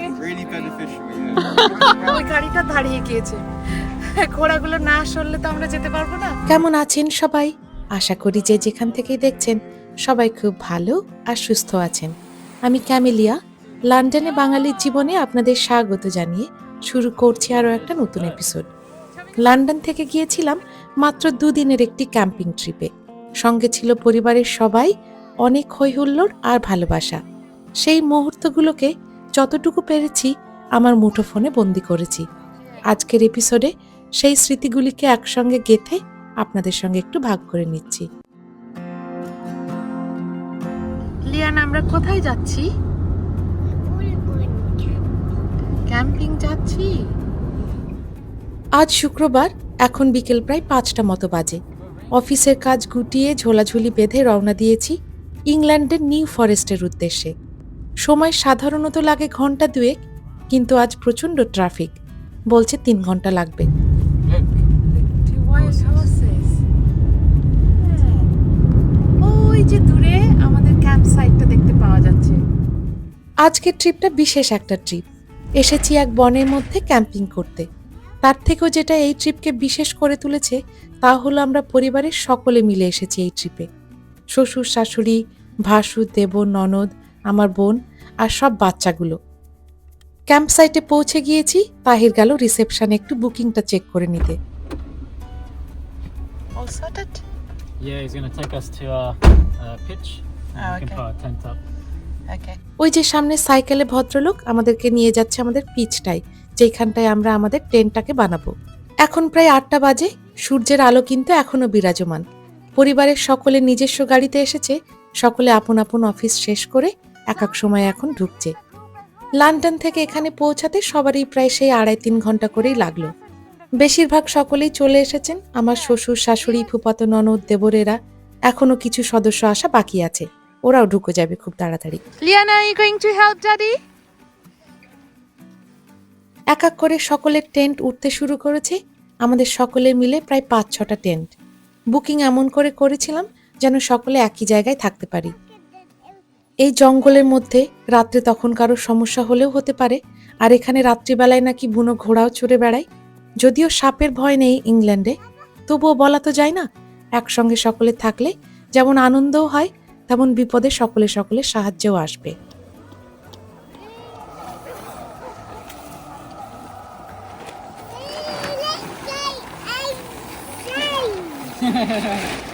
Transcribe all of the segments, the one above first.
Really beneficial, yeah. ওই গাড়িটা দাঁড়িয়ে গিয়েছে। ঘোড়াগুলো না সরলে তো আমরা যেতে পারব না। কেমন আছেন সবাই? আশা করি যে যেখান থেকেই দেখছেন সবাই খুব ভালো আর সুস্থ আছেন। আমি ক্যামেলিয়া লন্ডনে বাঙালির জীবনে আপনাদের স্বাগত জানিয়ে শুরু করছি আরও একটা নতুন এপিসোড লন্ডন থেকে গিয়েছিলাম মাত্র দুদিনের একটি ক্যাম্পিং ট্রিপে। সঙ্গে ছিল পরিবারের সবাই অনেক হৈহুল্লোড় আর ভালোবাসা। সেই মুহূর্তগুলোকে যতটুকু পেরেছি, আমার মুঠোফোনে বন্দি করেছি। আজকের এপিসোডে সেই স্মৃতিগুলিকে একসঙ্গে গেথে আপনাদের সঙ্গে একটু ভাগ করে নিচ্ছি। লিয়ান, আমরা কোথায় যাচ্ছি? ক্যাম্পিং যাচ্ছি? আজ শুক্রবার, এখন বিকেল প্রায় পাঁচটা মতো বাজে। অফিসের কাজ গুটিয়ে ঝোলাঝুলি বেঁধে রওনা দিয়েছি ইংল্যান্ডের নিউ ফরেস্টের উদ্দেশ্যে। সময় সাধারণত লাগে ঘণ্টা দুয়েক, কিন্তু আজ প্রচণ্ড ট্রাফিক। বলছে তিন ঘণ্টা লাগবে। ওই যে দূরে আমাদের ক্যাম্প দেখতে পাওয়া যাচ্ছে আজকের ট্রিপটা বিশেষ একটা ট্রিপ। এসেছি এক বনের মধ্যে ক্যাম্পিং করতে। তার থেকেও যেটা এই ট্রিপকে বিশেষ করে তুলেছে, তা হলো আমরা পরিবারের সকলে মিলে এসেছি এই ট্রিপে। শ্বশুর, শাশুড়ি ভাসু দেব ননদ, আমার বোন আর সব বাচ্চাগুলো ক্যাম্প সাইটে পৌঁছে গিয়েছি তাহির গেল রিসেপশনে একটু বুকিংটা চেক করে নিতে All sorted? Yeah, he's going to take us to our uh, pitch. And Oh, we can okay. put our tent up. ওই যে সামনে সাইকেলে ভদ্রলোক আমাদেরকে নিয়ে যাচ্ছে আমাদের পিচটাই যেখানটায় আমরা আমাদের টেন্টটাকে বানাবো এখন প্রায় আটটা বাজে সূর্যের আলো কিন্তু এখনও বিরাজমান পরিবারের সকলে নিজস্ব গাড়িতে এসেছে সকলে আপন আপন অফিস শেষ করে এক এক সময় এখন ঢুকছে। লন্ডন থেকে এখানে পৌঁছাতে সবারই প্রায় সেই আড়াই তিন ঘণ্টা করেই লাগল। বেশিরভাগ সকলেই চলে এসেছেন আমার শ্বশুর শাশুড়ি ফুপাত ননদ দেবরেরা। এখনও কিছু সদস্য আসা বাকি আছে। ওরাও ঢুকে যাবে খুব তাড়াতাড়ি। are you going to help Daddy? এক এক করে সকলের টেন্ট উঠতে শুরু করেছে। আমাদের সকলে মিলে প্রায় পাঁচ ছটা টেন্ট। বুকিং এমন করে করেছিলাম যেন সকলে একই জায়গায় থাকতে পারি। এই জঙ্গলের মধ্যে রাত্রে তখন কারও সমস্যা হলেও হতে পারে আর এখানে রাত্রিবেলায় নাকি বুনো ঘোড়াও চড়ে বেড়ায়। যদিও সাপের ভয় নেই ইংল্যান্ডে তবুও বলা তো যায় না একসঙ্গে সকলে থাকলে যেমন আনন্দও হয় তেমন বিপদে সকলে সকলে সাহায্যও আসবে।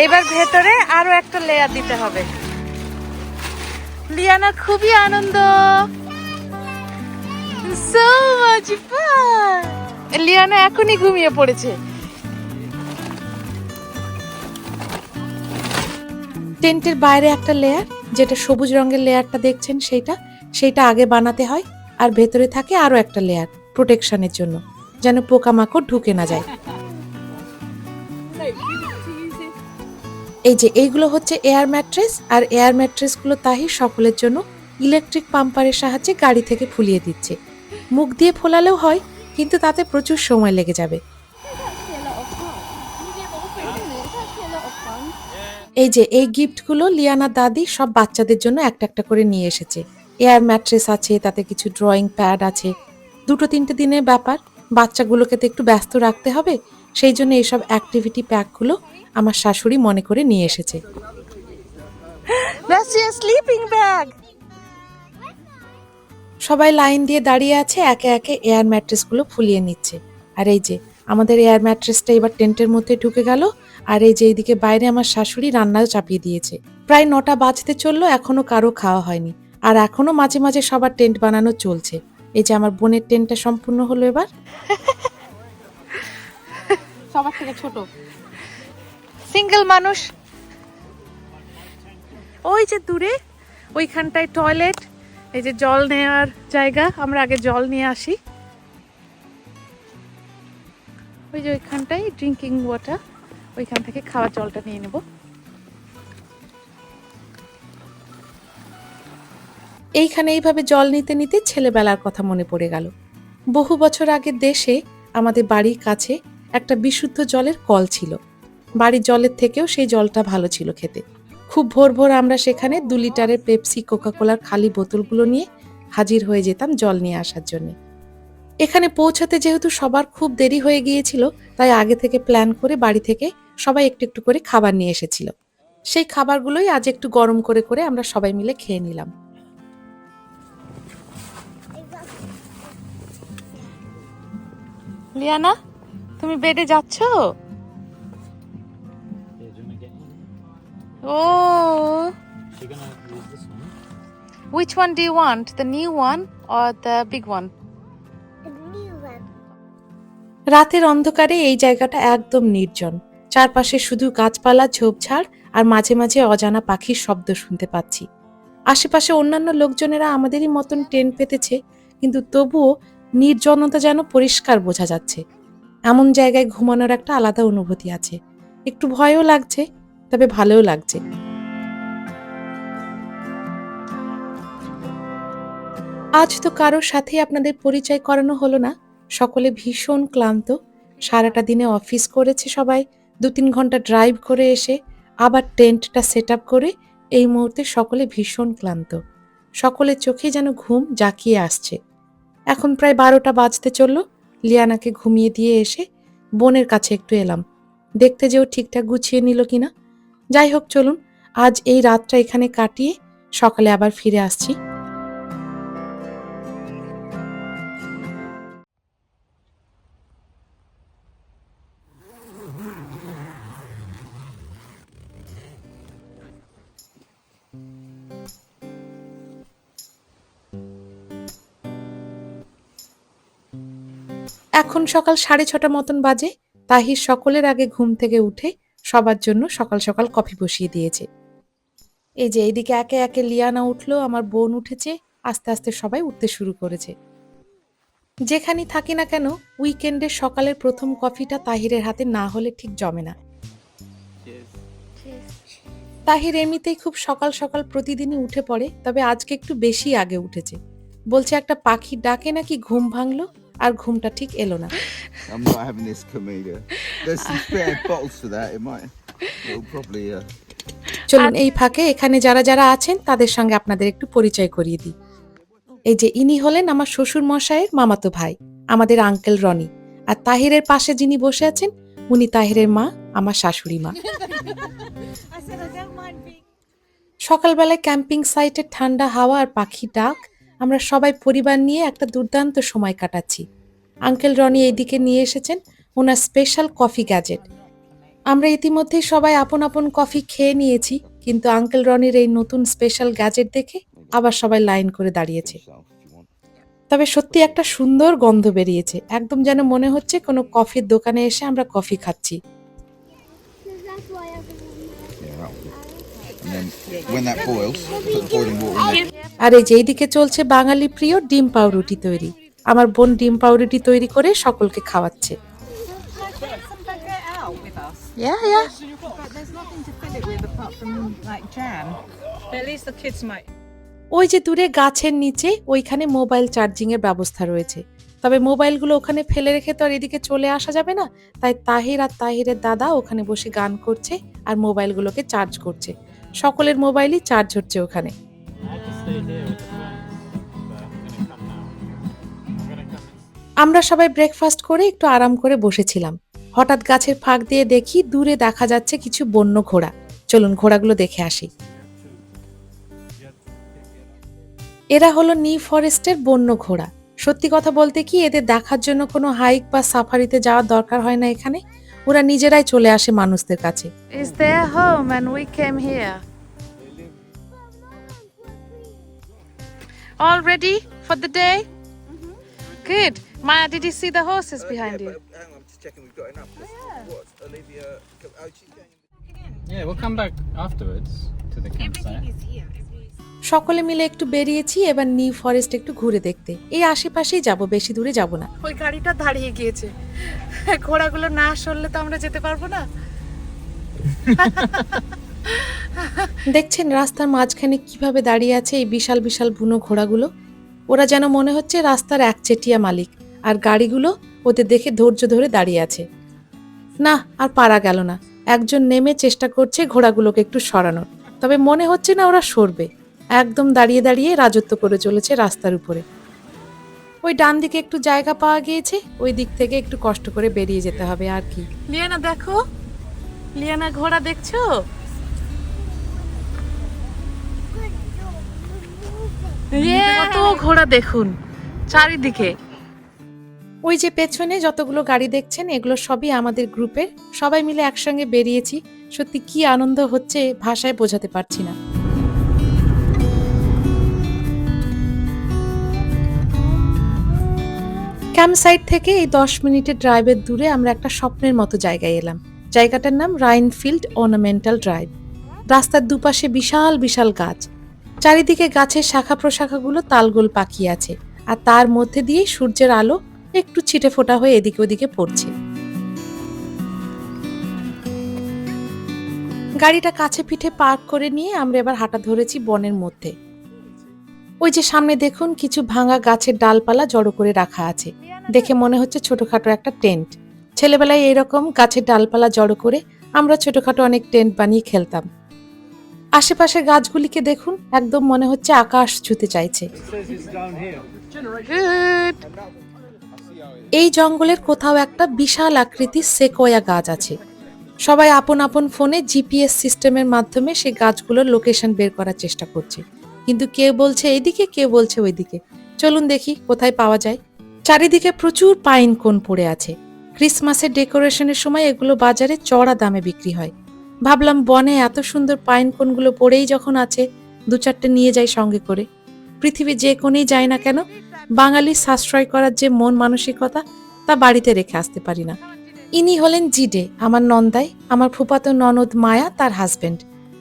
এইবার ভেতরে আরও একটা লেয়ার দিতে হবে। লিয়ানা, খুবই আনন্দ। লিয়ানা এখনই ঘুমিয়ে পড়েছে। টেন্টের বাইরে একটা লেয়ার যেটা সবুজ রঙের লেয়ারটা দেখছেন সেইটা সেইটা আগে বানাতে হয়, আর ভেতরে থাকে আরও একটা লেয়ার প্রোটেকশনের জন্য, যেন পোকামাকড় ঢুকে না যায়। এই যে এইগুলো হচ্ছে এয়ার ম্যাট্রেস, আর এয়ার ম্যাট্রেসগুলো তাহি সকলের জন্য ইলেকট্রিক পাম্পারের সাহায্যে গাড়ি থেকে ফুলিয়ে দিচ্ছে। মুখ দিয়ে ফোলালেও হয়, কিন্তু তাতে প্রচুর সময় লেগে যাবে। এই যে এই গিফটগুলো লিয়ানা দাদি সব বাচ্চাদের জন্য একটা একটা করে নিয়ে এসেছে। এয়ার ম্যাট্রেস আছে, তাতে কিছু ড্রয়িং প্যাড আছে। দুটো তিনটে দিনের ব্যাপার। বাচ্চাগুলোকে তো একটু ব্যস্ত রাখতে হবে সেই জন্য এইসব অ্যাক্টিভিটি প্যাকগুলো আমার শাশুড়ি মনে করে নিয়ে এসেছে। স্লিপিং ব্যাগ সবাই লাইন দিয়ে দাঁড়িয়ে আছে একে একে এয়ার ম্যাট্রেসগুলো ফুলিয়ে নিচ্ছে। আর এই যে আমাদের এয়ার ম্যাট্রেসটা এবার টেন্টের মধ্যে ঢুকে গেল আর এই যে এইদিকে বাইরে আমার শাশুড়ি রান্নাও চাপিয়ে দিয়েছে। প্রায় নটা বাজতে চলল এখনও কারও খাওয়া হয়নি। আর এখনও মাঝে মাঝে সবার টেন্ট বানানো চলছে। এই যে আমার বোনের টেন্টটা সম্পূর্ণ হলো এবার। সবার থেকে ছোট। সিঙ্গেল মানুষ। ওই যে দূরে, ওইখানটায় টয়লেট এই যে জল নেওয়ার জায়গা, আমরা আগে জল নিয়ে আসি। ওই যে ওইখানটায় ড্রিঙ্কিং ওয়াটার ওইখান থেকে খাওয়ার জলটা নিয়ে নেব। এইখানে এইভাবে জল নিতে নিতে ছেলেবেলার কথা মনে পড়ে গেল। বহু বছর আগে দেশে, আমাদের বাড়ির কাছে একটা বিশুদ্ধ জলের কল ছিল। বাড়ির জলের থেকেও সেই জলটা ভালো ছিল খেতে। খুব ভোর ভোর আমরা সেখানে দু লিটারের পেপসি, কোকাকোলার খালি বোতলগুলো নিয়ে হাজির হয়ে যেতাম জল নিয়ে আসার জন্য। এখানে পৌঁছাতে যেহেতু সবার খুব দেরি হয়ে গিয়েছিল, তাই আগে থেকে প্ল্যান করে বাড়ি থেকে সবাই একটু একটু করে খাবার নিয়ে এসেছিল। সেই খাবারগুলোই আজ একটু গরম করে করে আমরা সবাই মিলে খেয়ে নিলাম। লিয়ানা? তুমি বেডে যাচ্ছ? ও. Which one do you want? The new one or the big one? রাতের অন্ধকারে এই জায়গাটা একদম নির্জন চারপাশে শুধু গাছপালা, ঝোপঝাড় আর মাঝে মাঝে অজানা পাখির শব্দ শুনতে পাচ্ছি আশেপাশে অন্যান্য লোকজনেরা আমাদেরই মতন টেন্ট পেতেছে, কিন্তু তবুও নির্জনতা যেন পরিষ্কার বোঝা যাচ্ছে এমন জায়গায় ঘুমানোর একটা আলাদা অনুভূতি আছে। একটু ভয়ও লাগছে, তবে ভালোও লাগছে। আজ তো কারোর সাথেই আপনাদের পরিচয় করানো হলো না। সকলে ভীষণ ক্লান্ত। সারাটা দিনে অফিস করেছে সবাই। দু তিন ঘণ্টা ড্রাইভ করে এসে আবার টেন্টটা সেট করে এই মুহূর্তে সকলে ভীষণ ক্লান্ত। সকলের চোখে যেন ঘুম জাকিয়ে আসছে। এখন প্রায় বারোটা বাজতে চলল। লিয়ানাকে ঘুমিয়ে দিয়ে এসে বোনের কাছে একটু এলাম। দেখতে যেও ঠিকঠাক গুছিয়ে নিল কিনা। যাই হোক, চলুন, আজ এই রাতটা এখানে কাটিয়ে সকালে আবার ফিরে আসছি। এখন সকাল সাড়ে ছটা মতন বাজে। তাহির সকলের আগে ঘুম থেকে উঠে সবার জন্য সকাল সকাল কফি বসিয়ে দিয়েছে। এই যে এইদিকে একে একে লিয়ানা উঠল, আমার বোন উঠেছে, আস্তে আস্তে সবাই উঠতে শুরু করেছে। যেখানেই থাকি না কেন উইকেন্ডের সকালের প্রথম কফিটা তাহিরের হাতে না হলে ঠিক জমে না। তাহির এমনিতেই খুব সকাল সকাল প্রতিদিনই উঠে পড়ে, তবে আজকে একটু বেশি আগে উঠেছে। বলছে, একটা পাখি ডাকে নাকি ঘুম ভাঙলো? আর ঘুমটা ঠিক এলো না I'm not having this, Camila. There's some spare bottles for that. It might. It'll probably. Uh, চলুন এই ফাঁকে এখানে যারা যারা আছেন তাদের সঙ্গে আপনাদের একটু পরিচয় করিয়ে দিই এই যে ইনি হলেন আমার শ্বশুর মশাইয়ের মামাতো ভাই আমাদের আঙ্কেল রনি আর তাহিরের পাশে যিনি বসে আছেন উনি তাহিরের মা আমার শাশুড়ি মা সকালবেলায় ক্যাম্পিং সাইটের ঠান্ডা হাওয়া আর পাখি ডাক আমরা সবাই পরিবার নিয়ে একটা দুর্দান্ত সময় কাটাচ্ছি। আঙ্কেল রনি এইদিকে নিয়ে এসেছেন, ওনার স্পেশাল কফি গ্যাজেট আমরা ইতিমধ্যেই সবাই আপন আপন কফি খেয়ে নিয়েছি, কিন্তু আঙ্কেল রনির এই নতুন স্পেশাল গ্যাজেট দেখে আবার সবাই লাইন করে দাঁড়িয়েছে. তবে সত্যি একটা সুন্দর গন্ধ বেরিয়েছে, একদম যেন মনে হচ্ছে কোনো কফির দোকানে এসে আমরা কফি খাচ্ছি। আর এই যেই দিকে চলছে বাঙালি প্রিয় ডিম পাউরুটি তৈরি আমার বোন ডিম পাউরুটি তৈরি করে সকলকে খাওয়াচ্ছে Yeah, yeah. But there's nothing to fill it with apart from like jam. But at least the kids might. ওই যে দূরে গাছের নিচে ওইখানে মোবাইল চার্জিং এর ব্যবস্থা রয়েছে তবে মোবাইলগুলো ওখানে ফেলে রেখে তো আর এদিকে চলে আসা যাবে না তাই তাহির আর তাহিরের দাদা ওখানে বসে গান করছে আর মোবাইলগুলোকে চার্জ করছে সকলের মোবাইলই চার্জ হচ্ছে ওখানে। আমরা সবাই ব্রেকফাস্ট করে একটু আরাম করে বসেছিলাম। হঠাৎ গাছের ফাঁক দিয়ে দেখি দূরে দেখা যাচ্ছে কিছু বন্য ঘোড়া। চলুন ঘোড়াগুলো দেখে আসি। এরা হলো নি ফরেস্টের বন্য ঘোড়া। সত্যি কথা বলতে কি, এদের দেখার জন্য কোনো হাইক বা সাফারিতে যাওয়ার দরকার হয় না এখানে? ওরা নিজেরাই চলে আসে মানুষদের কাছে Is their home and we came here. All ready for the day? Good. Maya, did you see the horses behind you? Hang on, I'm just checking we've got enough. What? Olivia. Oh, she's going. Yeah, we'll come back afterwards to the campsite. সকলে মিলে একটু বেরিয়েছি এবার new forest একটু ঘুরে দেখতে। এই আশেপাশেই যাব বেশি দূরে যাব না। ওই গাড়িটা দাঁড়িয়ে গিয়েছে। ঘোড়াগুলো না সরলে তো আমরা যেতে পারব না। দেখছেন রাস্তার মাঝখানে কীভাবে দাঁড়িয়ে আছে এই বিশাল বিশাল বুনো ঘোড়াগুলো? ওরা যেন মনে হচ্ছে রাস্তার একচেটিয়া মালিক আর গাড়িগুলো ওদের দেখে ধৈর্য ধরে দাঁড়িয়ে আছে। না আর পারা গেল না। একজন নেমে চেষ্টা করছে ঘোড়াগুলোকে একটু সরানোর। তবে মনে হচ্ছে না ওরা সরবে। একদম দাঁড়িয়ে দাঁড়িয়ে রাজত্ব করে চলেছে রাস্তার উপরে। ওই ডান দিকে একটু জায়গা পাওয়া গিয়েছে ওই দিক থেকে একটু কষ্ট করে বেরিয়ে যেতে হবে আর কি। লিয়ানা দেখো। লিয়ানা ঘোড়া দেখছ? কত ঘোড়া দেখুন চারিদিকে। ওই যে পেছনে যতগুলো গাড়ি দেখছেন এগুলো সবই আমাদের গ্রুপের। সবাই মিলে একসঙ্গে বেরিয়েছি। সত্যি কি আনন্দ হচ্ছে ভাষায় বোঝাতে পারছি না। ক্যাম্প সাইট থেকে এই দশ মিনিটের ড্রাইভের দূরে আমরা একটা স্বপ্নের মতো জায়গায় এলাম। জায়গাটার নাম রাইনফিল্ড অর্নামেন্টাল ড্রাইভ। রাস্তার দুপাশে বিশাল বিশাল গাছ। চারিদিকে গাছের শাখা প্রশাখাগুলো তালগোল পাকিয়ে আছে আর তার মধ্যে দিয়ে সূর্যের আলো একটু ছিটে ফোটা হয়ে এদিকে ওদিকে পড়ছে। গাড়িটা কাছে পিঠে পার্ক করে নিয়ে আমরা এবার হাঁটা ধরেছি বনের মধ্যে। ওই যে সামনে দেখুন কিছু ভাঙা গাছের ডালপালা জড়ো করে রাখা আছে। দেখে মনে হচ্ছে ছোটখাটো একটা টেন্ট। ছেলেবেলায় এরকম গাছের ডালপালা জড়ো করে আমরা ছোটখাটো অনেক টেন্ট বানিয়ে খেলতাম। আশেপাশের গাছগুলিকে দেখুন একদম মনে হচ্ছে আকাশ ছুতে চাইছে। এই জঙ্গলের কোথাও একটা বিশাল আকৃতির সেকোয়া গাছ আছে। সবাই আপন আপন ফোনে জিপিএস সিস্টেমের মাধ্যমে সেই গাছগুলোর লোকেশন বের করার চেষ্টা করছে। কিন্তু কেউ বলছে এইদিকে কেউ বলছে ওইদিকে? চলুন দেখি কোথায় পাওয়া যায়। চারিদিকে প্রচুর পাইন কোন পড়ে আছে। ক্রিসমাসের ডেকোরেশনের সময় এগুলো বাজারে চড়া দামে বিক্রি হয়। ভাবলাম বনে এত সুন্দর পাইন কোনগুলো পড়েই যখন আছে, দু চারটে নিয়ে যাই সঙ্গে করে। পৃথিবী যে কোণেই যায় না কেন বাঙালির সাশ্রয় করার যে মন মানসিকতা, তা বাড়িতে রেখে আসতে পারি না। ইনি হলেন জিডে, আমার নন্দাই, আমার ফুপাতো ননদ মায়া, তার হাজবেন্ড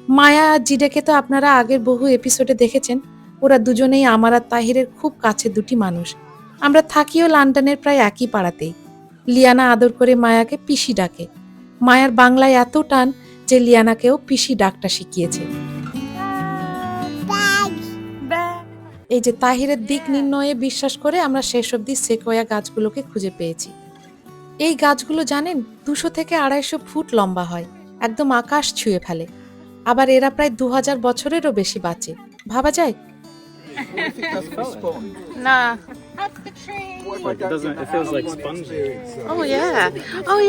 মায়া আর জিডেকে তো আপনারা আগের বহু এপিসোডে দেখেছেন। ওরা দুজনেই আমার আর তাহিরের খুব কাছে দুটি মানুষ। আমরা থাকিও লন্ডনের প্রায় একই পাড়াতেই। লিয়ানা আদর করে মায়াকে পিসি ডাকে। মায়ার বাংলায় এত টান যে লিয়ানাকেও পিসি ডাকটা শিখিয়েছে। এই যে তাহিরের দিক নির্ণয়ে বিশ্বাস করে আমরা শেষ অবধি সেকোয়া গাছগুলোকে খুঁজে পেয়েছি। এই গাছগুলো জানেন, দুশো থেকে আড়াইশো ফুট লম্বা হয়। একদম আকাশ ছুঁয়ে ফেলে। আবার এরা প্রায় দু হাজার বছরেরও বেশি বাঁচে। ভাবা যায়? না। oh, oh, oh,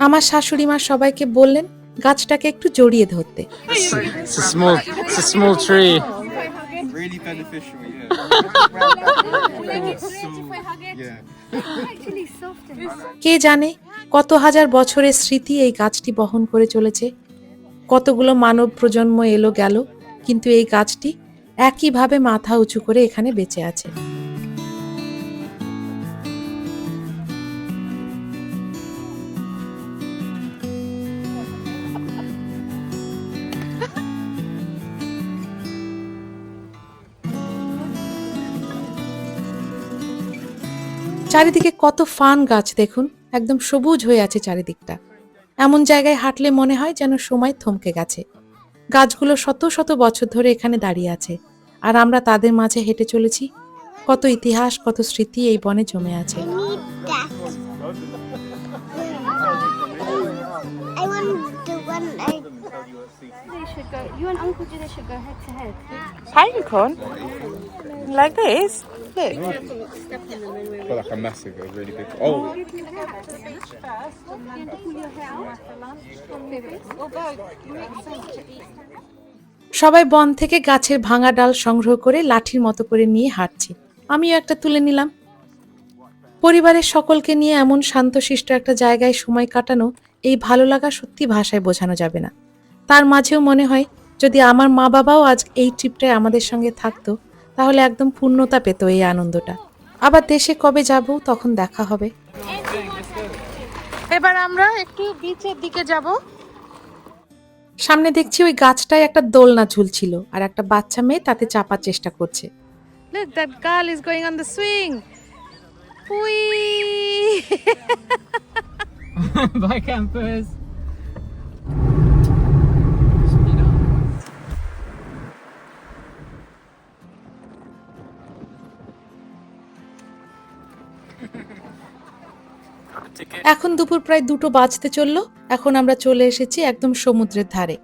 আমার শাশুড়ি মা সবাইকে বললেন গাছটাকে একটু জড়িয়ে ধরতে। Really beneficial, yeah. yeah. কে জানে কত হাজার বছরের স্মৃতি এই গাছটি বহন করে চলেছে? কতগুলো মানব প্রজন্ম এলো গেল কিন্তু এই গাছটি একইভাবে মাথা উঁচু করে এখানে বেঁচে আছে। চারিদিকে কত ফান গাছ দেখুন, একদম সবুজ হয়ে আছে চারিদিকটা। এমন জায়গায় হাঁটলে মনে হয় যেন সময় থমকে গেছে। গাছগুলো শত শত বছর ধরে এখানে দাঁড়িয়ে আছে। আর আমরা তাদের মাঝে হেঁটে চলেছি। কত ইতিহাস, কত স্মৃতি এই বনে জমে আছে। Go. You and Uncle Judah should go head to head. pine cone like this? Look. But like a massive, a really big. Oh, সবাই বন থেকে গাছের ভাঙা ডাল সংগ্রহ করে লাঠির মতো করে নিয়ে হাঁটছি। আমিও একটা তুলে নিলাম। পরিবারের সকলকে নিয়ে এমন শান্তশিষ্ট একটা জায়গায় সময় কাটানো এই ভালো লাগা সত্যি ভাষায় বোঝানো যাবে না। তার মাঝেও মনে হয় যদি আমার মা বাবাও আজ এই ট্রিপটায় আমাদের সঙ্গে থাকতো তাহলে একদম পূর্ণতা পেত এই আনন্দটা। আবার দেশে কবে যাব তখন দেখা হবে। এবার আমরা একটু বিচের দিকে যাব। সামনে দেখছি ওই গাছটায় একটা দোলনা ঝুলছিল আর একটা বাচ্চা মেয়ে তাতে চাপার চেষ্টা করছে। Look that girl is going on the swing! Whee! Bye, campers. এখন দুপুর প্রায় দুটো বাজতে চলল, এখন আমরা চলে এসেছি একদম সমুদ্রের ধারে।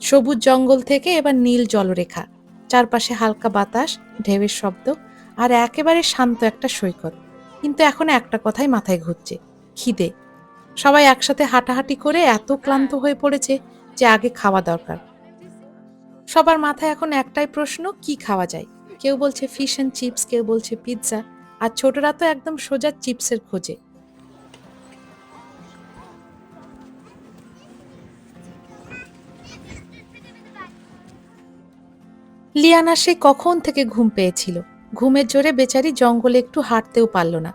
সবুজ জঙ্গল থেকে এবার নীল জলরেখা, চারপাশে হালকা বাতাস, ঢেউয়ের শব্দ, আর একেবারে শান্ত একটা সৈকত। কিন্তু এখন একটা কথাই মাথায় ঘুরছে, খিদে। সবাই একসাথে হাঁটাহাঁটি করে এত ক্লান্ত হয়ে পড়েছে যে আগে খাওয়া দরকার। সবার মাথায় এখন একটাই প্রশ্ন, কি খাওয়া যায়? কেউ বলছে ফিশ অ্যান্ড চিপস কেউ বলছে পিৎজা আর ছোটরা তো একদম সোজা চিপসের খোঁজে। লিয়ানা সে কখন থেকে ঘুম পেয়েছিল? ঘুমের জোরে বেচারি জঙ্গলে একটু হাঁটতেও পারল না।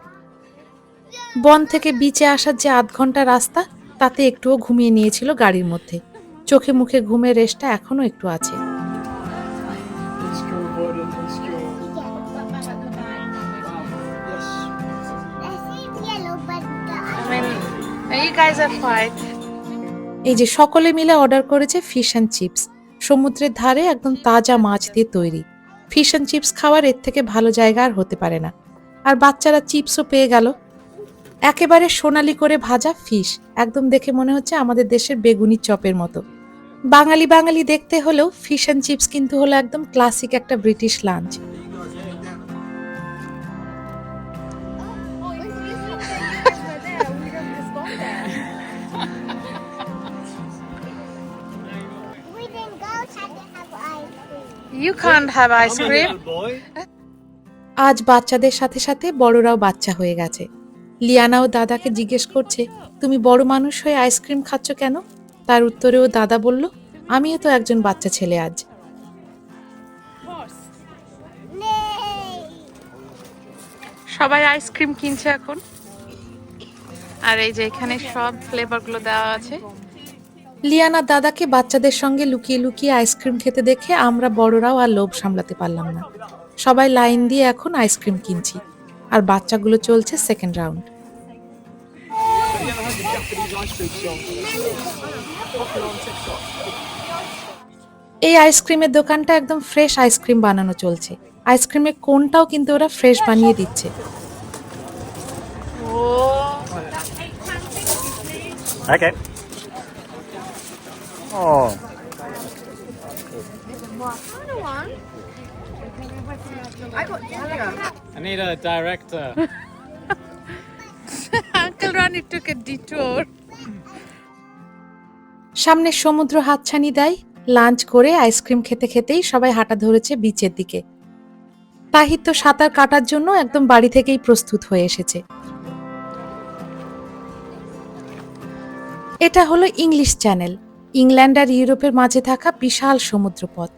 বন থেকে বিচে আসার যে আধ ঘণ্টা রাস্তা তাতে একটুও ঘুমিয়ে নিয়েছিল গাড়ির মধ্যে। চোখে মুখে ঘুমের রেশটা এখনও একটু আছে. এই যে সকলে মিলে অর্ডার করেছে ফিশ অ্যান্ড চিপস সমুদ্রের ধারে একদম তাজা মাছ দিয়ে তৈরি। ফিশ অ্যান্ড চিপস খাওয়ার এর থেকে ভালো জায়গা আর হতে পারে না। আর বাচ্চারা চিপসও পেয়ে গেল। একেবারে সোনালি করে ভাজা ফিশ একদম দেখে মনে হচ্ছে আমাদের দেশের বেগুনি চপের মতো। বাঙালি বাঙালি দেখতে হলেও ফিশ অ্যান্ড চিপস কিন্তু হলো একদম ক্লাসিক একটা British lunch You can't have ice cream. আজ বাচ্চাদের সাথে সাথে বড়রাও বাচ্চা হয়ে গেছে। লিয়ানাও দাদাকে জিজ্ঞেস করছে তুমি বড় মানুষ হয়ে আইসক্রিম খাচ্ছ কেন? তার উত্তরেও দাদা বলল আমিও তো একজন বাচ্চা ছেলে আজ। সবাই আইসক্রিম কিনছে এখন। আর এই যে এখানে সব ফ্লেভারগুলো দেওয়া আছে। লিয়ানা দাদাকে বাচ্চাদের সঙ্গে লুকিয়ে লুকিয়ে আইসক্রিম খেতে দেখে আমরা বড়রাও আর লোভ সামলাতে পারলাম না। সবাই লাইন দিয়ে এখন আইসক্রিম কিনছি, আর বাচ্চাগুলো চলছে সেকেন্ড রাউন্ড এই আইসক্রিমের দোকানটা একদম ফ্রেশ আইসক্রিম বানানো চলছে। আইসক্রিমের কোনটাও কিন্তু ওরা ফ্রেশ বানিয়ে দিচ্ছে. Oh. I need a director. Uncle Ronnie took a detour. সামনে সমুদ্র হাতছানি দেয় লাঞ্চ করে আইসক্রিম খেতে খেতেই সবাই হাঁটা ধরেছে বিচের দিকে তাহির তো সাঁতার কাটার জন্য একদম বাড়ি থেকেই প্রস্তুত হয়ে এসেছে এটা হলো ইংলিশ চ্যানেল ইংল্যান্ড আর ইউরোপের মাঝে থাকা বিশাল সমুদ্রপথ।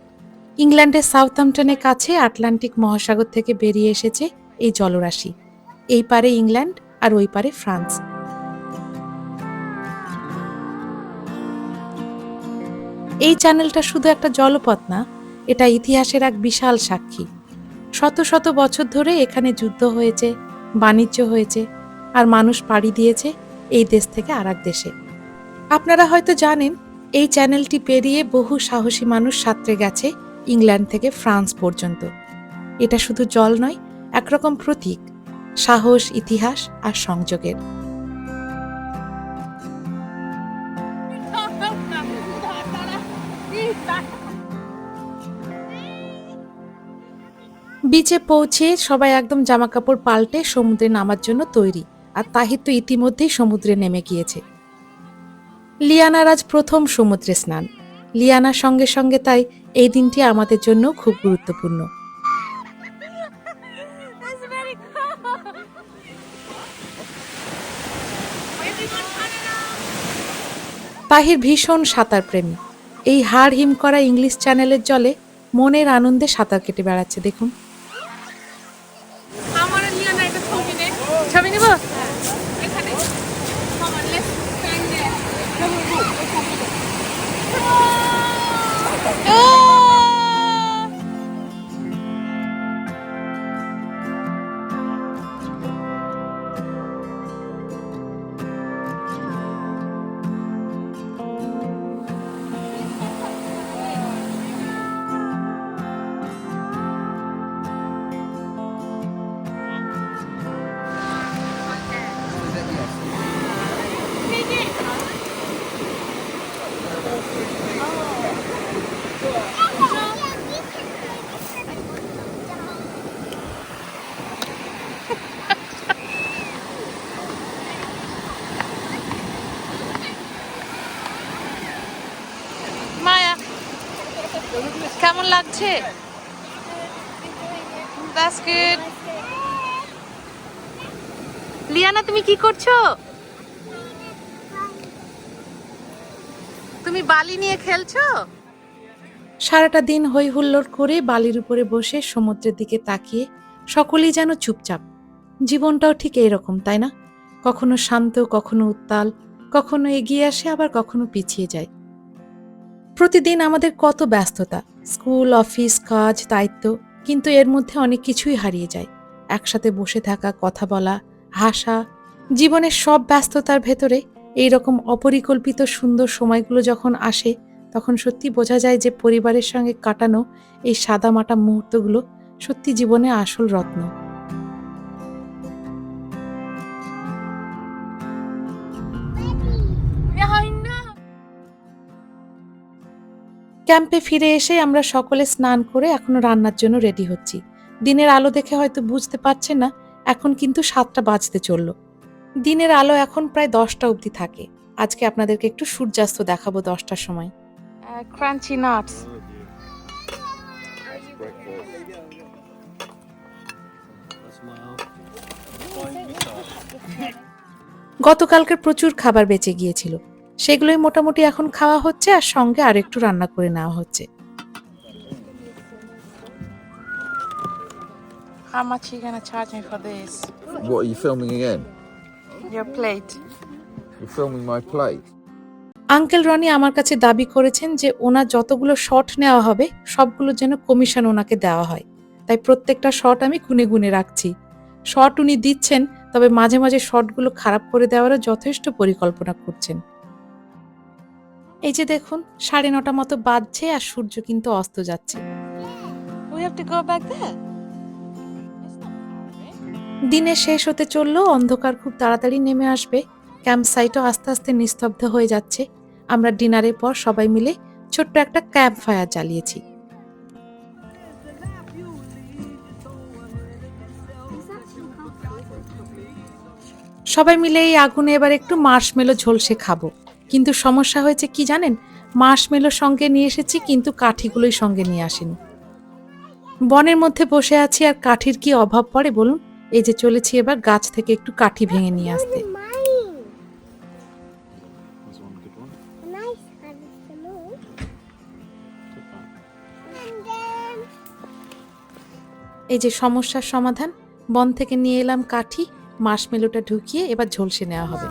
ইংল্যান্ডের সাউথহ্যাম্পটনের কাছে আটলান্টিক মহাসাগর থেকে বেরিয়ে এসেছে এই জলরাশি। এই পারে ইংল্যান্ড আর ওই পারে ফ্রান্স। এই চ্যানেলটা শুধু একটা জলপথ না, এটা ইতিহাসের এক বিশাল সাক্ষী। শত শত বছর ধরে এখানে যুদ্ধ হয়েছে, বাণিজ্য হয়েছে, আর মানুষ পাড়ি দিয়েছে এই দেশ থেকে আর দেশে। আপনারা হয়তো জানেন এই চ্যানেলটি পেরিয়ে বহু সাহসী মানুষ সাঁতরে গেছে ইংল্যান্ড থেকে ফ্রান্স পর্যন্ত। এটা শুধু জল নয়, একরকম প্রতীক, সাহস, ইতিহাস আর সংযোগের। বিচে পৌঁছে সবাই একদম জামা কাপড় পাল্টে সমুদ্রে নামার জন্য তৈরি, আর তাহির তো ইতিমধ্যেই সমুদ্রে নেমে গিয়েছে। লিয়ানার আজ প্রথম সমুদ্রে স্নান। লিয়ানার সঙ্গে সঙ্গে তাই এই দিনটি আমাদের জন্য খুব গুরুত্বপূর্ণ. তাহির ভীষণ সাঁতার প্রেমী। এই হাড় হিম করা ইংলিশ চ্যানেলের জলে মনের আনন্দে সাঁতার কেটে বেড়াচ্ছে, দেখুন। লাগছে? গুড লিয়ানা, তুমি কি করছ? তুমি বালি নিয়ে খেলছো? সারাটা দিন হই হুল্লোড় করে বালির উপরে বসে সমুদ্রের দিকে তাকিয়ে সকলেই যেন চুপচাপ। জীবনটাও ঠিক এইরকম, তাই না? কখনো শান্ত, কখনো উত্তাল, কখনো এগিয়ে আসে, আবার কখনো পিছিয়ে যায়। প্রতিদিন আমাদের কত ব্যস্ততা স্কুল, অফিস, কাজ, দায়িত্ব, কিন্তু এর মধ্যে অনেক কিছুই হারিয়ে যায়। একসাথে বসে থাকা, কথা বলা, হাসা, জীবনের সব ব্যস্ততার ভেতরে এই রকম অপরিকল্পিত সুন্দর সময়গুলো যখন আসে, তখন সত্যি বোঝা যায় যে পরিবারের সঙ্গে কাটানো এই সাদামাটা মুহূর্তগুলো সত্যি জীবনে আসল রত্ন। ক্যাম্পে ফিরে এসে আমরা সকলে স্নান করে এখনও রান্নার জন্য রেডি হচ্ছি। দিনের আলো দেখে হয়তো বুঝতে পারছে না এখন কিন্তু সাতটা বাজতে চলল। দিনের আলো এখন প্রায় দশটা অবধি থাকে। আজকে আপনাদেরকে একটু সূর্যাস্ত দেখাবো দশটার সময়। ক্রাঞ্চি নাটস গতকালকের প্রচুর খাবার বেঁচে গিয়েছিল। সেগুলোই মোটামুটি এখন খাওয়া হচ্ছে আর সঙ্গে আর একটু রান্না করে নেওয়া হচ্ছে How much are you gonna charge me for this? What are you filming again? Your plate. You're filming my plate. Uncle Roni আমার কাছে দাবি করেছেন যে ওনার যতগুলো শট নেওয়া হবে সবগুলোর যেন কমিশন ওনাকে দেওয়া হয় তাই প্রত্যেকটা শট আমি গুনে গুনে রাখছি শট উনি দিচ্ছেন তবে মাঝে মাঝে শটগুলো খারাপ করে দেওয়ারও যথেষ্ট পরিকল্পনা করছেন এই যে দেখুন সাড়ে নটা মতো বাজছে আর সূর্য কিন্তু অস্ত যাচ্ছে. দিনের শেষ হতে চলল অন্ধকার খুব তাড়াতাড়ি নেমে আসবে। ক্যাম্প সাইটও আস্তে আস্তে নিস্তব্ধ হয়ে যাচ্ছে। আমরা ডিনারের পর সবাই মিলে ছোট্ট একটা ক্যাম্প ফায়ার জ্বালিয়েছি সবাই মিলে এই আগুনে এবার একটু মার্শমেলো ঝলসে খাব। কিন্তু সমস্যা হয়েছে কি জানেন? মার্শমেলো সঙ্গে নিয়ে এসেছি, কিন্তু কাঠিগুলোই সঙ্গে নিয়ে আসেনি। বনের মধ্যে বসে আছি আর কাঠির কি অভাব পড়ে বলুন? এই যে চলেছি এবার গাছ থেকে একটু কাঠি ভেঙে নিয়ে আসতে। এই যে সমস্যার সমাধান, বন থেকে নিয়ে এলাম কাঠি মার্শমেলোটা ঢুকিয়ে এবার ঝলসে নেওয়া হবে।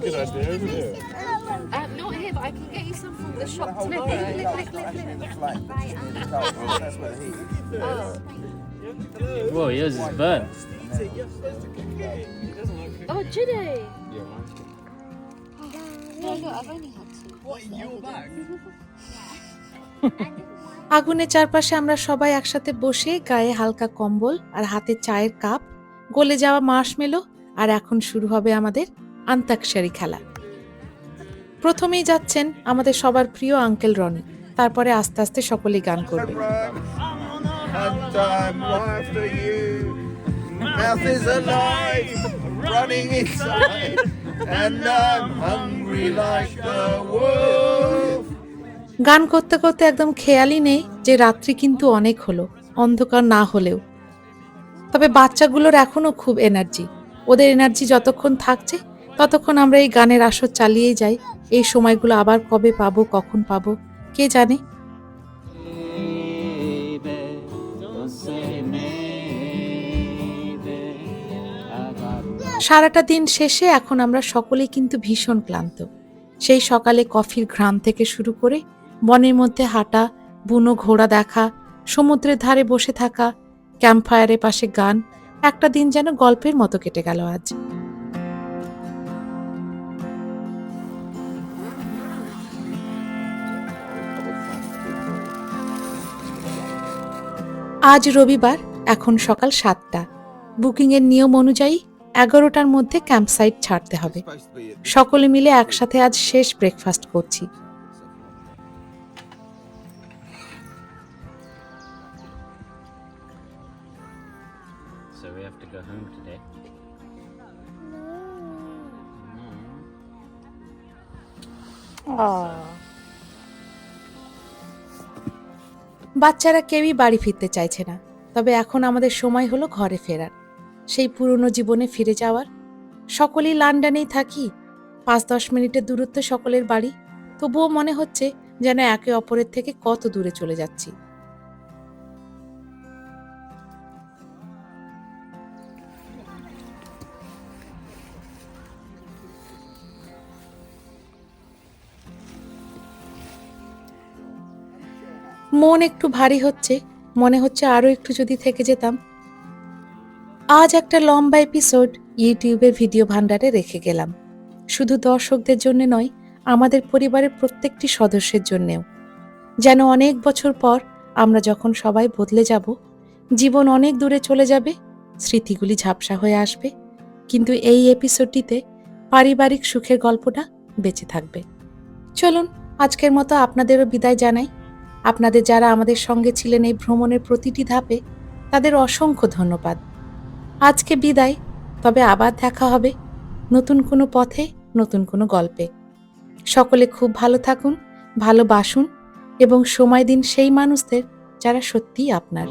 Good idea, isn't it? Uh, not here, but I can get you some from the shop tomorrow. Whoa, yours is burnt. Oh, Judy. Yeah, mine's good. No, no, I've only had two. What, in your bag? আগুনের চারপাশে আমরা সবাই একসাথে বসে গায়ে হালকা কম্বল আর হাতে চায়ের কাপ গলে যাওয়া মার্শমেলো আর এখন শুরু হবে আমাদের আন্তাক্ষরী খেলা প্রথমেই যাচ্ছেন আমাদের সবার প্রিয় আঙ্কেল রনি, তারপরে আস্তে আস্তে সকলেই গান করবে. গান করতে করতে একদম খেয়ালই নেই যে রাত্রি কিন্তু অনেক হলো, অন্ধকার না হলেও তবে বাচ্চাগুলোর এখনও খুব এনার্জি, ওদের এনার্জি যতক্ষণ থাকছে ততক্ষণ আমরা এই গানের আসর চালিয়েই যাই। এই সময়গুলো আবার কবে পাবো, কখন পাবো, কে জানে? সারাটা দিন শেষে এখন আমরা সকলেই কিন্তু ভীষণ ক্লান্ত। সেই সকালে কফির ঘ্রাম থেকে শুরু করে বনের মধ্যে হাঁটা, বুনো ঘোড়া দেখা, সমুদ্রের ধারে বসে থাকা ক্যাম্প ফায়ারের পাশে গান, একটা দিন যেন গল্পের মতো কেটে গেল আজ। আজ রবিবার এখন সকাল সাতটা। বুকিংয়ের নিয়ম অনুযায়ী এগারোটার মধ্যে ক্যাম্পসাইট ছাড়তে হবে। সকলে মিলে একসাথে আজ শেষ ব্রেকফাস্ট করছি। So we have to go home today. No. বাচ্চারা কেউই বাড়ি ফিরতে চাইছে না। তবে এখন আমাদের সময় হলো ঘরে ফেরার। সেই পুরনো জীবনে ফিরে যাওয়ার। সকলেই লন্ডনেই থাকি। পাঁচ দশ মিনিটের দূরত্ব সকলের বাড়ি। তবুও মনে হচ্ছে যেন একে অপরের থেকে কত দূরে চলে যাচ্ছি। মন একটু ভারী হচ্ছে, মনে হচ্ছে আরও একটু যদি থেকে যেতাম। আজ একটা লম্বা এপিসোড ইউটিউবের ভিডিও ভান্ডারে রেখে গেলাম। শুধু দর্শকদের জন্য নয়, আমাদের পরিবারের প্রত্যেকটি সদস্যের জন্যেও। যেন অনেক বছর পর আমরা যখন সবাই বদলে যাব, জীবন অনেক দূরে চলে যাবে, স্মৃতিগুলি ঝাপসা হয়ে আসবে, কিন্তু এই এপিসোডটিতে পারিবারিক সুখের গল্পটা বেঁচে থাকবে। চলুন, আজকের মতো আপনাদেরও বিদায় জানাই। আপনাদের যারা আমাদের সঙ্গে ছিলেন এই ভ্রমণের প্রতিটি ধাপে, তাদের অসংখ্য ধন্যবাদ। আজকে বিদায়, তবে আবার দেখা হবে নতুন কোনো পথে, নতুন কোনো গল্পে। সকলে খুব ভালো থাকুন, ভালোবাসুন এবং সময় দিন সেই মানুষদের যারা সত্যিই আপনার।